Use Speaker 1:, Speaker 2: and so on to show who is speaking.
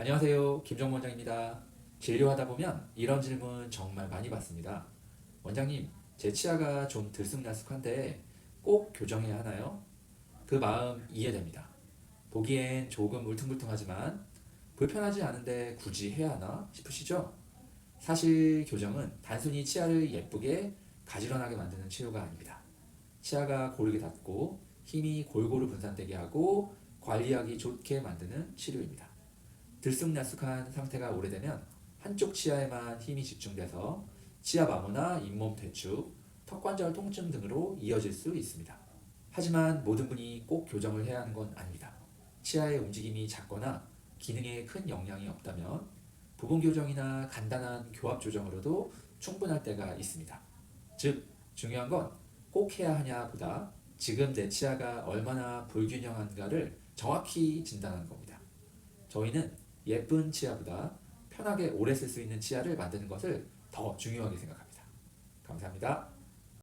Speaker 1: 안녕하세요. 김정 원장입니다. 진료하다 보면 이런 질문 정말 많이 받습니다. 원장님, 제 치아가 좀 들쑥날쑥한데 꼭 교정해야 하나요? 그 마음 이해됩니다. 보기엔 조금 울퉁불퉁하지만 불편하지 않은데 굳이 해야 하나 싶으시죠? 사실 교정은 단순히 치아를 예쁘게 가지런하게 만드는 치료가 아닙니다. 치아가 고르게 닿고 힘이 골고루 분산되게 하고 관리하기 좋게 만드는 치료입니다. 들쑥날쑥한 상태가 오래되면 한쪽 치아에만 힘이 집중돼서 치아 마모나 잇몸 대축, 턱관절 통증 등으로 이어질 수 있습니다. 하지만 모든 분이 꼭 교정을 해야 하는 건 아닙니다. 치아의 움직임이 작거나 기능에 큰 영향이 없다면 부분 교정이나 간단한 교합 조정으로도 충분할 때가 있습니다. 즉 중요한 건 꼭 해야 하냐보다 지금 내 치아가 얼마나 불균형한가를 정확히 진단하는 겁니다. 저희는 예쁜 치아보다 편하게 오래 쓸 수 있는 치아를 만드는 것을 더 중요하게 생각합니다. 감사합니다.